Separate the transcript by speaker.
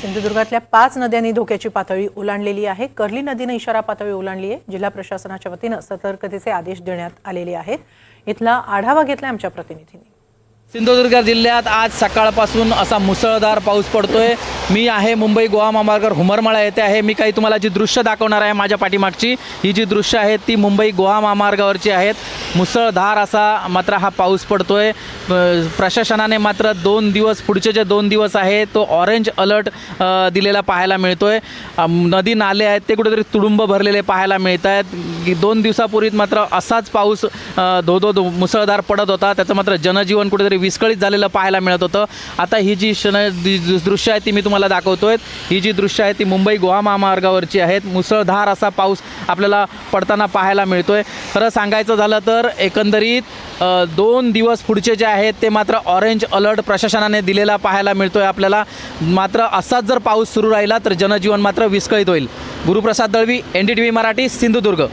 Speaker 1: सिंधुदुर्गातल्या पाच नद्यांनी धोक्याची पातळी ओलांडलेली आहे. कर्ली नदीनं इशारा पातळी ओलांडली आहे. जिल्हा प्रशासनाच्या वतीनं सतर्कतेचे आदेश देण्यात आलेले आहेत. इथला आढावा घेतला आमच्या प्रतिनिधींनी.
Speaker 2: सिंधुदुर्ग जिल्ह्यात आज सकाळपासून असा मुसळधार पाऊस पडतोय. मी आहे मुंबई गोवा महामार्गावर हुमरमाळा. येथे आहे. मी काही तुम्हाला जी दृश्य दाखवणार आहे माझ्या पाठीमागची ही जी दृश्य आहेत ती मुंबई गोवा महामार्गावरची आहेत. मुसळधार असा मात्र हा पाऊस पडतो आहे प्रशासनाने मात्र दोन दिवस पुढचे जे दोन दिवस आहे तो ऑरेंज अलर्ट दिलेला पाहायला मिळतो आहे नदी नाले आहेत ते कुठेतरी तुडुंब भरलेले पाहायला मिळत आहेत. दोन दिवसापूर्वीत मात्र असाच पाऊस धो धो धो मुसळधार पडत होता. त्याचं मात्र जनजीवन कुठेतरी विस्कळीत झालेलं पाहायला मिळत होतं. आता ही जी क्षण दृश्य आहे ती मी तुम्हाला दाखवतोय. ही जी दृश्य आहे ती मुंबई गोवा महामार्गावरची आहेत मुसळधार असा पाऊस आपल्याला पडताना पाहायला मिळतोय. खरं सांगायचं झालं तर एकंदरीत दोन दिवस पुढचे जे आहेत ते मात्र ऑरेंज अलर्ट प्रशासनाने दिलेला पाहायला मिळतोय आपल्याला. मात्र असाच जर पाऊस सुरू राहिला तर जनजीवन मात्र विस्कळीत होईल. Guruprasad Dalvi N D T V Marathi Sindhudurg.